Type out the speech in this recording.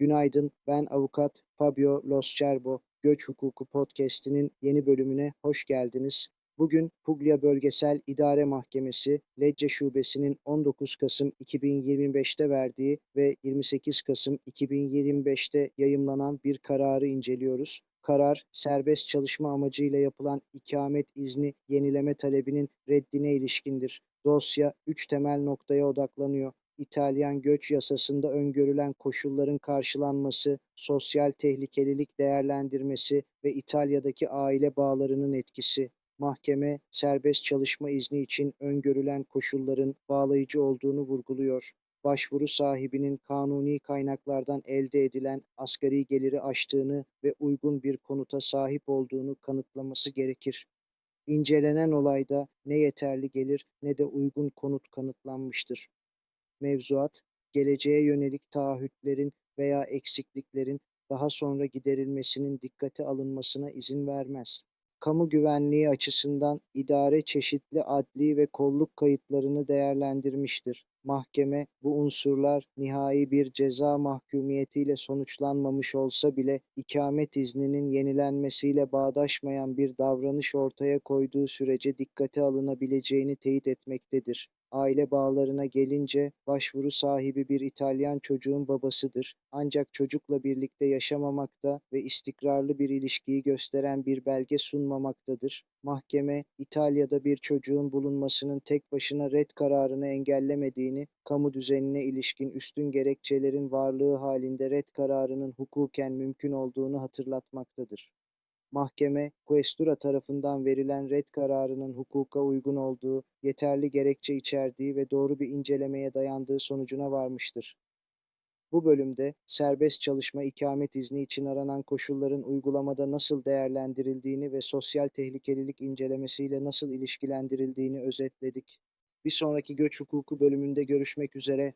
Günaydın, ben avukat Fabio Loscerbo. Göç Hukuku Podcast'inin yeni bölümüne hoş geldiniz. Bugün Puglia Bölgesel İdare Mahkemesi Lecce Şubesi'nin 19 Kasım 2025'te verdiği ve 28 Kasım 2025'te yayımlanan bir kararı inceliyoruz. Karar, serbest çalışma amacıyla yapılan ikamet izni yenileme talebinin reddine ilişkindir. Dosya üç temel noktaya odaklanıyor. İtalyan göç yasasında öngörülen koşulların karşılanması, sosyal tehlikelilik değerlendirmesi ve İtalya'daki aile bağlarının etkisi. Mahkeme, serbest çalışma izni için öngörülen koşulların bağlayıcı olduğunu vurguluyor. Başvuru sahibinin kanuni kaynaklardan elde edilen asgari geliri aştığını ve uygun bir konuta sahip olduğunu kanıtlaması gerekir. İncelenen olayda ne yeterli gelir ne de uygun konut kanıtlanmıştır. Mevzuat, geleceğe yönelik taahhütlerin veya eksikliklerin daha sonra giderilmesinin dikkate alınmasına izin vermez. Kamu güvenliği açısından idare çeşitli adli ve kolluk kayıtlarını değerlendirmiştir. Mahkeme bu unsurlar nihai bir ceza mahkumiyetiyle sonuçlanmamış olsa bile ikamet izninin yenilenmesiyle bağdaşmayan bir davranış ortaya koyduğu sürece dikkate alınabileceğini teyit etmektedir. Aile bağlarına gelince başvuru sahibi bir İtalyan çocuğun babasıdır. Ancak çocukla birlikte yaşamamakta ve istikrarlı bir ilişkiyi gösteren bir belge sunmamaktadır. Mahkeme, İtalya'da bir çocuğun bulunmasının tek başına red kararını engellemediğini, kamu düzenine ilişkin üstün gerekçelerin varlığı halinde red kararının hukuken mümkün olduğunu hatırlatmaktadır. Mahkeme, Questura tarafından verilen red kararının hukuka uygun olduğu, yeterli gerekçe içerdiği ve doğru bir incelemeye dayandığı sonucuna varmıştır. Bu bölümde serbest çalışma ikamet izni için aranan koşulların uygulamada nasıl değerlendirildiğini ve sosyal tehlikelilik incelemesiyle nasıl ilişkilendirildiğini özetledik. Bir sonraki göç hukuku bölümünde görüşmek üzere.